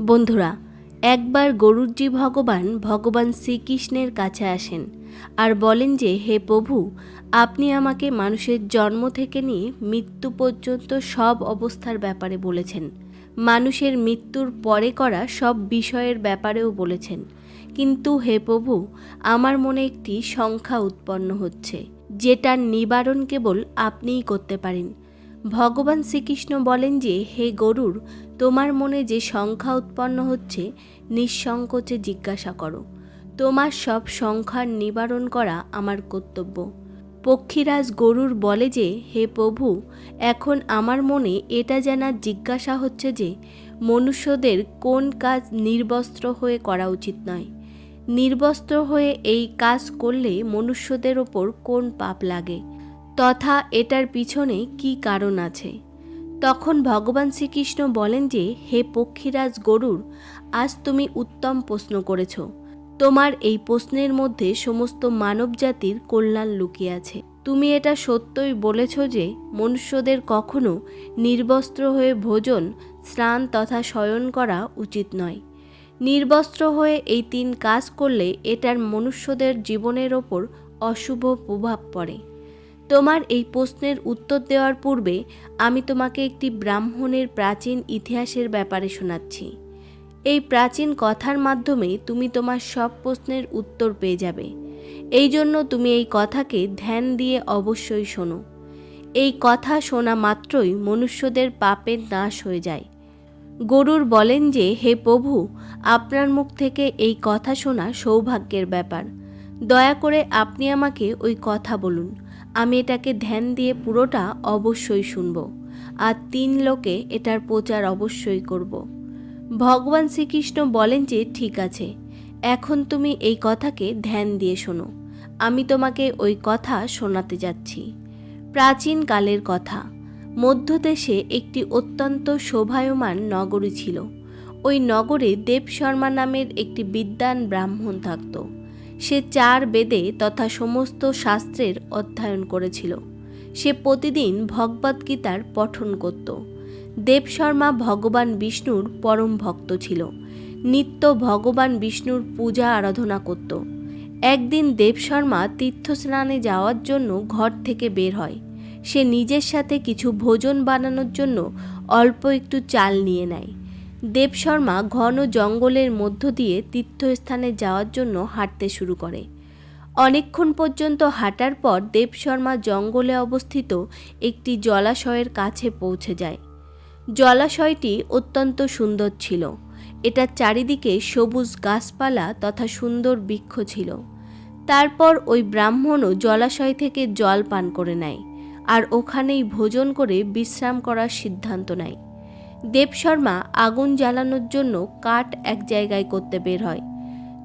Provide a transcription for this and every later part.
বন্ধুরা, একবার গরুরজি ভগবান ভগবান শ্রীকৃষ্ণের কাছে আসেন আর বলেন যে, হে প্রভু, আপনি আমাকে মানুষের জন্ম থেকে নিয়ে মৃত্যু পর্যন্ত সব অবস্থার ব্যাপারে বলেছেন। মানুষের মৃত্যুর পরে করা সব বিষয়ের ব্যাপারেও বলেছেন। কিন্তু হে প্রভু, আমার মনে একটি সংখ্যা উৎপন্ন হচ্ছে, যেটার নিবারণ কেবল আপনিই করতে পারেন। ভগবান শ্রীকৃষ্ণ বলেন যে, হে গরুর, তোমার মনে যে সংখ্যা উৎপন্ন হচ্ছে, নিঃসংকোচে জিজ্ঞাসা করো। তোমার সব সংখ্যার নিবারণ করা আমার কর্তব্য। পক্ষীরাজ গরুর বলে যে, হে প্রভু, এখন আমার মনে এটা জানার জিজ্ঞাসা হচ্ছে যে, মনুষ্যদের কোন কাজ নির্বস্ত্র হয়ে করা উচিত নয়। নির্বস্ত্র হয়ে এই কাজ করলে মনুষ্যদের ওপর কোন পাপ লাগে? তথা এটার পিছনে কি কারণ আছে? তখন ভগবান শ্রীকৃষ্ণ বলেন যে, হে পক্ষীরাজ গরুর, আজ তুমি উত্তম প্রশ্ন করেছ। তোমার এই প্রশ্নের মধ্যে সমস্ত মানব জাতির কল্যাণ লুকিয়ে আছে। তুমি এটা সত্যই বলেছ যে, মনুষ্যদের কখনো নির্বস্ত্র হয়ে ভোজন, স্নান তথা শয়ন করা উচিত নয়। নির্বস্ত্র হয়ে এই তিন কাজ করলে এটার মনুষ্যদের জীবনের ওপর অশুভ প্রভাব পড়ে। তোমার এই প্রশ্নের উত্তর দেওয়ার পূর্বে আমি তোমাকে একটি ব্রাহ্মণের প্রাচীন ইতিহাসের ব্যাপারে শোনাচ্ছি। এই প্রাচীন কথার মাধ্যমে তুমি তোমার সব প্রশ্নের উত্তর পেয়ে যাবে। এই জন্য তুমি এই কথাকে ধ্যান দিয়ে অবশ্যই শোনো। এই কথা শোনা মাত্রই মনুষ্যদের পাপের নাশ হয়ে যায়। গরুর বলেন যে, হে প্রভু, আপনার মুখ থেকে এই কথা শোনা সৌভাগ্যের ব্যাপার। দয়া করে আপনি আমাকে ওই কথা বলুন। আমি এটাকে ধ্যান দিয়ে পুরোটা অবশ্যই শুনব। আর তিন লোকে এটার প্রচার অবশ্যই করব। ভগবান শ্রীকৃষ্ণ বলেন যে, ঠিক আছে, এখন তুমি এই কথাকে ধ্যান দিয়ে শোনো। আমি তোমাকে ওই কথা শোনাতে যাচ্ছি। প্রাচীন কালের কথা। মধ্যদেশে একটি অত্যন্ত শোভায়মান নগরী ছিল। ওই নগরে দেব শর্মা নামের একটি বিদ্বান ব্রাহ্মণ থাকত। সে চার বেদে তথা সমস্ত শাস্ত্রের অধ্যয়ন করেছিল। সে প্রতিদিন ভগবদ্গীতার পঠন করত। দেব শর্মা ভগবান বিষ্ণুর পরম ভক্ত ছিল। নিত্য ভগবান বিষ্ণুর পূজা আরাধনা করত। একদিন দেব শর্মা তীর্থস্নানে যাওয়ার জন্য ঘর থেকে বের হয়। সে নিজের সাথে কিছু ভোজন বানানোর জন্য অল্প একটু চাল নিয়ে নেয়। দেব শর্মা ঘন জঙ্গলের মধ্য দিয়ে তীর্থস্থানে যাওয়ার জন্য হাঁটতে শুরু করে। অনেকক্ষণ পর্যন্ত হাঁটার পর দেব শর্মা জঙ্গলে অবস্থিত একটি জলাশয়ের কাছে পৌঁছে যায়। জলাশয়টি অত্যন্ত সুন্দর ছিল। এটার চারিদিকে সবুজ গাছপালা তথা সুন্দর বৃক্ষ ছিল। তারপর ওই ব্রাহ্মণও জলাশয় থেকে জল পান করে নেয় আর ওখানেই ভোজন করে বিশ্রাম করার সিদ্ধান্ত নেয়। দেব শর্মা আগুন জ্বালানোর জন্য কাঠ এক জায়গায় করতে বের হয়।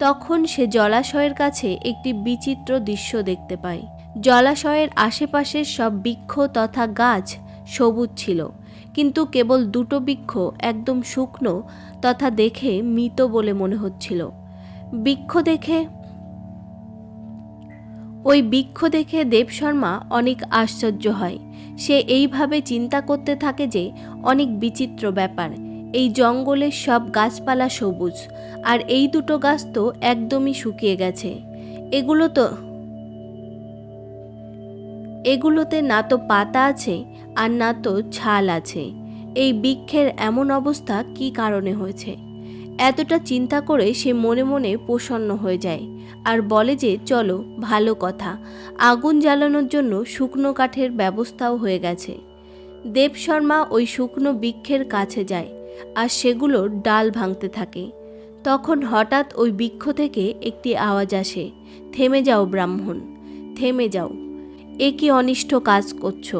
তখন সে জলাশয়ের কাছে একটি বিচিত্র দৃশ্য দেখতে পায়। জলাশয়ের আশেপাশের সব বৃক্ষ তথা গাছ সবুজ ছিল, কিন্তু কেবল দুটো বৃক্ষ একদম শুকনো তথা দেখে মৃত বলে মনে হচ্ছিল। বৃক্ষ দেখে ওই বৃক্ষ দেখে দেব শর্মা অনেক আশ্চর্য হয়। সে এইভাবে চিন্তা করতে থাকে যে অনেক বিচিত্র ব্যাপার। এই জঙ্গলের সব গাছপালা সবুজ, আর এই দুটো গাছ তো একদমই শুকিয়ে গেছে। এগুলো তো এগুলোতে না তো পাতা আছে, আর না তো ছাল আছে। এই বৃক্ষের এমন অবস্থা কি কারণে হয়েছে? এতটা চিন্তা করে সে মনে মনে প্রসন্ন হয়ে যায় আর বলে যে, চলো, ভালো কথা। আগুন জ্বালানোর জন্য শুকনো কাঠের ব্যবস্থাও হয়ে গেছে। দেব শর্মা ওই শুকনো বৃক্ষের কাছে যায় আর সেগুলোর ডাল ভাঙতে থাকে। তখন হঠাৎ ওই বৃক্ষ থেকে একটি আওয়াজ আসে, থেমে যাও ব্রাহ্মণ, থেমে যাও। এ কি অনিষ্ট কাজ করছ?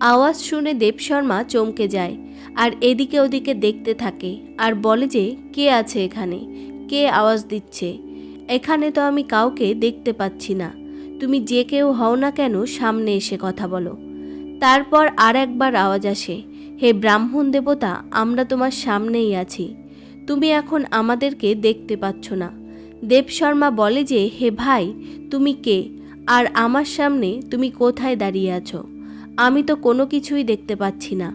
আওয়াজ শুনে দেব শর্মা চমকে যায় আর এদিকে ওদিকে দেখতে থাকে আর বলে যে, কে আছে এখানে? কে আওয়াজ দিচ্ছে? এখানে তো আমি কাউকে দেখতে পাচ্ছি না। তুমি যে কেউ হও না কেন সামনে এসে কথা বলো। তারপর আর একবার আওয়াজ আসে, হে ব্রাহ্মণ দেবতা, আমরা তোমার সামনেই আছি। তুমি এখন আমাদেরকে দেখতে পাচ্ছ না। দেব শর্মা বলে যে, হে ভাই, তুমি কে? আর আমার সামনে তুমি কোথায় দাঁড়িয়ে আছো? আমি তো কোনো কিছুই দেখতে পাচ্ছি না।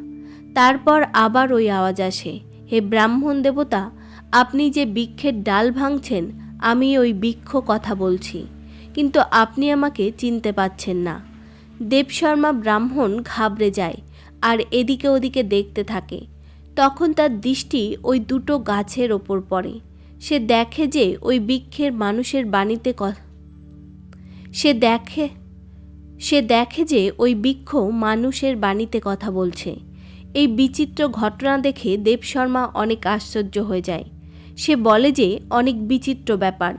তারপর আবার ওই আওয়াজ আসে, হে ব্রাহ্মণ দেবতা, আপনি যে বৃক্ষের ডাল ভাঙছেন, আমি ওই বৃক্ষ কথা বলছি, কিন্তু আপনি আমাকে চিনতে পাচ্ছেন না। দেবশর্মা ব্রাহ্মণ ঘাবড়ে যায় আর এদিকে ওদিকে দেখতে থাকে। তখন তার দৃষ্টি ওই দুটো গাছের ওপর পড়ে। সে দেখে যে ওই বৃক্ষের মানুষের বাণীতে ক- সে দেখে সে দেখে যে ওই বৃক্ষ মানুষের বাণীতে কথা বলছে। এই বিচিত্র ঘটনা দেখে দেবশর্মা অনেক আশ্চর্য হয়ে যায়। সে বলে যে, অনেক বিচিত্র ব্যাপার।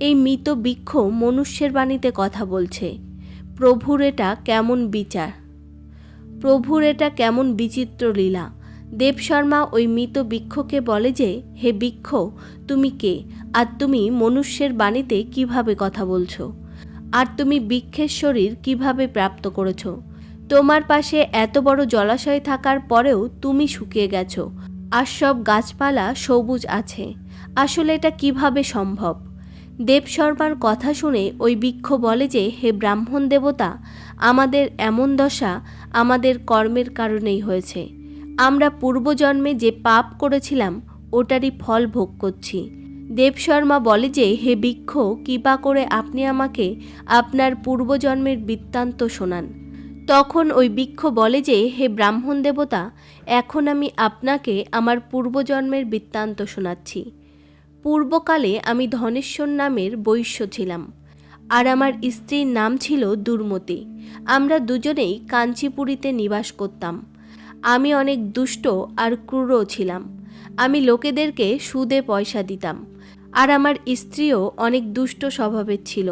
এই মৃত বৃক্ষ মনুষ্যের বাণীতে কথা বলছে। প্রভুর এটা কেমন বিচার? প্রভুর এটা কেমন বিচিত্র লীলা। দেবশর্মা ওই মৃত বৃক্ষকে বলে যে, হে বৃক্ষ, তুমি কে? আর তুমি মনুষ্যের বাণীতে কীভাবে কথা বলছো? আর তুমি বৃক্ষের শরীর কীভাবে প্রাপ্ত করেছ? তোমার পাশে এত বড় জলাশয় থাকার পরেও তুমি শুকিয়ে গেছো। আর সব গাছপালা সবুজ আছে। আসলে এটা কীভাবে সম্ভব? দেবশর্মার কথা শুনে ওই বৃক্ষ বলে যে, হে ব্রাহ্মণ দেবতা, আমাদের এমন দশা আমাদের কর্মের কারণেই হয়েছে। আমরা পূর্বজন্মে যে পাপ করেছিলাম, ওটারই ফল ভোগ করছি। দেবশর্মা বলে যে, হে বৃক্ষ, কৃপা করে আপনি আমাকে আপনার পূর্বজন্মের বৃত্তান্ত শোনান। তখন ওই বৃক্ষ বলে যে, হে ব্রাহ্মণ দেবতা, এখন আমি আপনাকে আমার পূর্বজন্মের বৃত্তান্ত শোনাচ্ছি। পূর্বকালে আমি ধনেশ্বর নামের বৈশ্য ছিলাম, আর আমার স্ত্রীর নাম ছিল দুর্মতি। আমরা দুজনেই কাঞ্চিপুরীতে নিবাস করতাম। আমি অনেক দুষ্ট আর ক্রূরও ছিলাম। আমি লোকেদেরকে সুদে পয়সা দিতাম। আর আমার স্ত্রীও অনেক দুষ্ট স্বভাবের ছিল।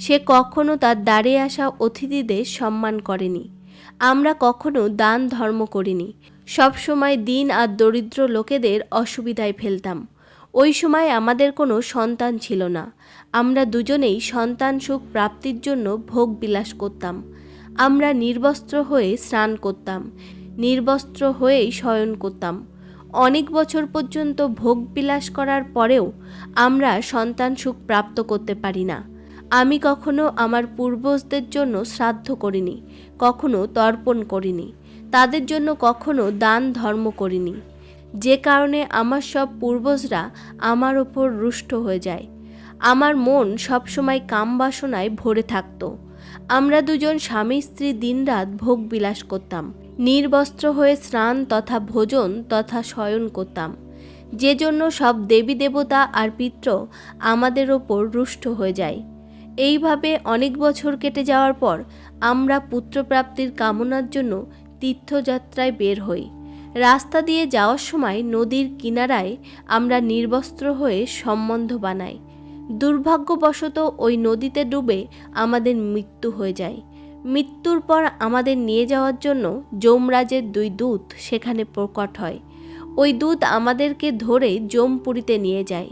সে কখনো তার দ্বারে আসা অতিথিদের সম্মান করেনি। আমরা কখনো দান ধর্ম করিনি। সবসময় দিন আর দরিদ্র লোকেদের অসুবিধায় ফেলতাম। ওই সময় আমাদের কোনো সন্তান ছিল না। আমরা দুজনেই সন্তান সুখ প্রাপ্তির জন্য ভোগ বিলাস করতাম। আমরা নির্বস্ত্র হয়ে স্নান করতাম। নির্বস্ত্র হয়েই শয়ন করতাম। অনেক বছর পর্যন্ত ভোগ বিলাস করার পরেও আমরা সন্তান সুখ প্রাপ্ত করতে পারি না। আমি কখনো আমার পূর্বজদের জন্য শ্রাদ্ধ করিনি, কখনো তর্পণ করিনি, তাদের জন্য কখনো দান ধর্ম করিনি। যে কারণে আমার সব পূর্বজরা আমার ওপর রুষ্ট হয়ে যায়। আমার মন সবসময় কামবাসনায় ভরে থাকতো। আমরা দুজন স্বামী স্ত্রী দিনরাত ভোগ বিলাস করতাম। নির্বস্ত্র হয়ে স্নান তথা ভোজন তথা শয়ন করতাম। যে জন্য সব দেবী দেবতা আর পিত্র আমাদের ওপর রুষ্ট হয়ে যায়। এইভাবে অনেক বছর কেটে যাওয়ার পর আমরা পুত্রপ্রাপ্তির কামনার জন্য তীর্থযাত্রায় বের হই। রাস্তা দিয়ে যাওয়ার সময় নদীর কিনারায় আমরা নির্বস্ত্র হয়ে সম্বন্ধ বানাই। দুর্ভাগ্যবশত ওই নদীতে ডুবে আমাদের মৃত্যু হয়ে যায়। মৃত্যুর পর আমাদের নিয়ে যাওয়ার জন্য যমরাজের দুই দূত সেখানে প্রকট হয়। ওই দূত আমাদেরকে ধরে যমপুরীতে নিয়ে যায়।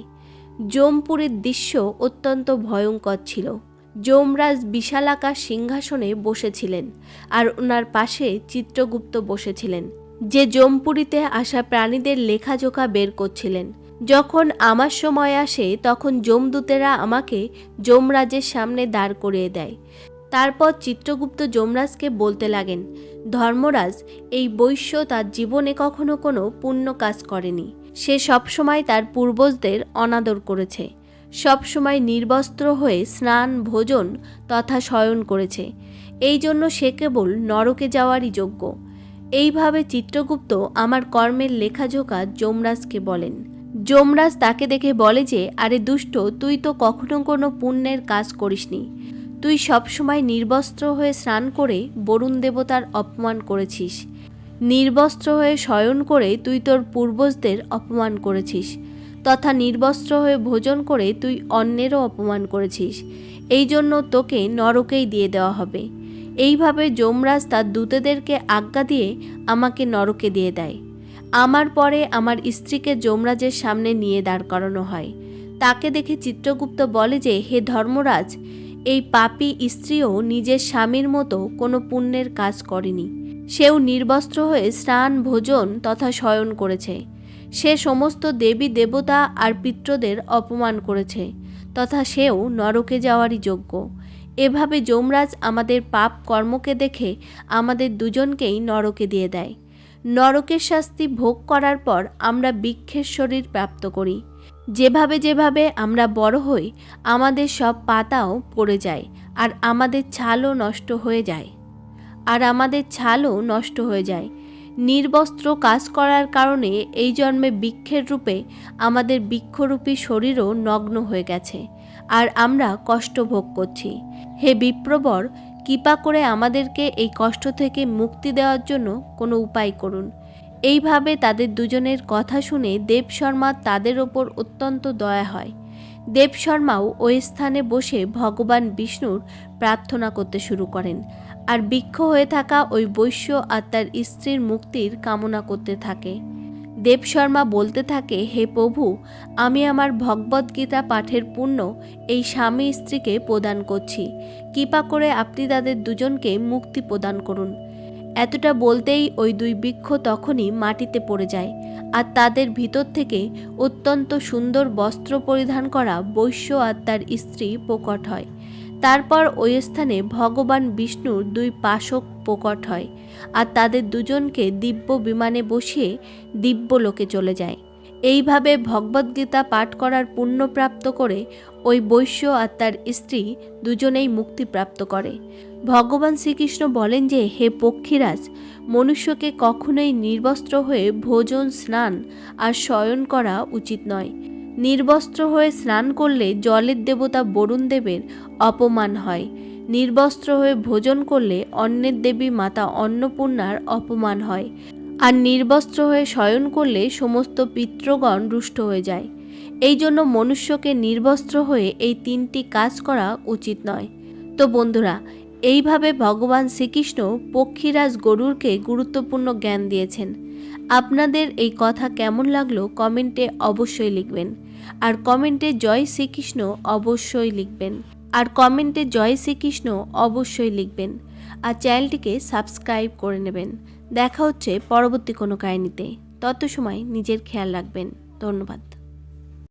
যমপুরীর দৃশ্য অত্যন্ত ভয়ঙ্কর ছিল। যমরাজ বিশালাকার সিংহাসনে বসেছিলেন আর ওনার পাশে চিত্রগুপ্ত বসেছিলেন, যে যমপুরীতে আসা প্রাণীদের লেখাজোখা বের করছিলেন। যখন আমার সময় আসে, তখন যমদূতেরা আমাকে যমরাজের সামনে দাঁড় করিয়ে দেয়। তারপর চিত্রগুপ্ত যমরাজকে বলতে লাগেন, ধর্মরাজ, এই বৈশ্য তার জীবনে কখনো কোনো পুণ্য কাজ করেনি। সে সবসময় তার পূর্বজদের অনাদর করেছে। সবসময় নির্বস্ত্র হয়ে স্নান, ভোজন তথা শয়ন করেছে। এই জন্য সে কেবল নরকে যাওয়ারই যোগ্য। এইভাবে চিত্রগুপ্ত আমার কর্মের লেখাজোকা যমরাজকে বলেন। যমরাজ তাকে দেখে বলে যে, আরে দুষ্ট, তুই তো কখনো কোনো পুণ্যের কাজ করিসনি। তুই সবসময় নির্বস্ত্র হয়ে স্নান করে বরুণ দেবতার অপমান করেছিস। নির্বস্ত্র হয়ে শয়ন করে তুই তোর পূর্বজদের অপমান করেছিস। তথা নির্বস্ত্র হয়ে ভোজন করে তুই অন্যেরও অপমান করেছিস। এই জন্য তোকে নরকেই দিয়ে দেওয়া হবে। এইভাবে যমরাজ তার দূতেদেরকে আজ্ঞা দিয়ে আমাকে নরকে দিয়ে দেয়। আমার পরে আমার স্ত্রীকে যমরাজের সামনে নিয়ে দাঁড় করানো হয়। তাকে দেখে চিত্রগুপ্ত বলে যে, হে ধর্মরাজ এই পাপী স্ত্রীও নিজের স্বামীর মতো কোনো পুণ্যের কাজ করেনি। সেও নির্বস্ত্র হয়ে স্নান, ভোজন তথা শয়ন করেছে। সে সমস্ত দেবী দেবতা আর পিত্রদের অপমান করেছে তথা সেও নরকে যাওয়ারই যোগ্য। এভাবে যমরাজ আমাদের পাপ কর্মকে দেখে আমাদের দুজনকেই নরকে দিয়ে দেয়। নরকের শাস্তি ভোগ করার পর আমরা বৃক্ষের শরীর প্রাপ্ত করি। যেভাবে যেভাবে আমরা বড় হই, আমাদের সব পাতাও পড়ে যায় আর আমাদের ছালও নষ্ট হয়ে যায়। আর আমাদের ছালও নষ্ট হয়ে যায়। নির্বস্ত্র কাজ করার কারণে এই জন্মে বৃক্ষের রূপে আমাদের বৃক্ষরূপী শরীরও নগ্ন হয়ে গেছে আর আমরা কষ্ট ভোগ করছি। হে বিপ্রবর, কৃপা করে আমাদেরকে এই কষ্ট থেকে মুক্তি দেওয়ার জন্য কোনো উপায় করুন। এইভাবে তাদের দুজনের কথা শুনে দেব শর্মা তাদের ওপর অত্যন্ত দয়া হয়। দেব শর্মাও ওই স্থানে বসে ভগবান বিষ্ণুর প্রার্থনা করতে শুরু করেন আর বৃক্ষ হয়ে থাকা ওই বৈশ্য আর তার স্ত্রীর মুক্তির কামনা করতে থাকে। দেব শর্মা বলতে থাকে, হে প্রভু, আমি আমার ভগবদ্গীতা পাঠের পুণ্য এই স্বামী স্ত্রীকে প্রদান করছি। কৃপা করে আপনি তাদের দুজনকে মুক্তি প্রদান করুন। এতটা বলতেই ওই দুই বৃক্ষ তখনই মাটিতে পড়ে যায় আর তাদের ভিতর থেকে অত্যন্ত সুন্দর বস্ত্র পরিধান করা বৈশ্য আর তার স্ত্রী প্রকট হয়। তারপর ওই স্থানে ভগবান বিষ্ণুর দুই পাশক প্রকট হয় আর তাদের দুজনকে দিব্য বিমানে বসিয়ে দিব্যলোকে চলে যায়। এইভাবে ভগবদ্গীতা পাঠ করার পুণ্য প্রাপ্ত করে ওই বৈশ্য আর তার স্ত্রী দুজনেই মুক্তিপ্রাপ্ত করে। ভগবান শ্রীকৃষ্ণ বলেন যে, হে পক্ষীরাজ, মনুষ্যকে কখনোই নির্বস্ত্র হয়ে ভোজন, স্নান আর শয়ন করা উচিত নয়। নির্বস্ত্র হয়ে স্নান করলে জলের দেবতা বরুণ দেবের অপমান হয়। নির্বস্ত্র হয়ে ভোজন করলে অন্নের দেবী মাতা অন্নপূর্ণার অপমান হয়। আর নির্বস্ত্র হয়ে শয়ন করলে সমস্ত পিতৃগণ রুষ্ট হয়ে যায়। এই জন্য মনুষ্যকে নির্বস্ত্র হয়ে এই তিনটি কাজ করা উচিত নয়। তো বন্ধুরা, এইভাবে ভগবান শ্রীকৃষ্ণ পক্ষীরাজ গরুরকে গুরুত্বপূর্ণ জ্ঞান দিয়েছেন। আপনাদের এই কথা কেমন লাগল কমেন্টে অবশ্যই লিখবেন। আর কমেন্টে জয় শ্রীকৃষ্ণ অবশ্যই লিখবেন। আর কমেন্টে জয় শ্রীকৃষ্ণ অবশ্যই লিখবেন। আর চ্যানেলটিকে সাবস্ক্রাইব করে নেবেন। দেখা হচ্ছে পরবর্তী কোনো কাহিনীতে। তত সময় নিজের খেয়াল রাখবেন। ধন্যবাদ।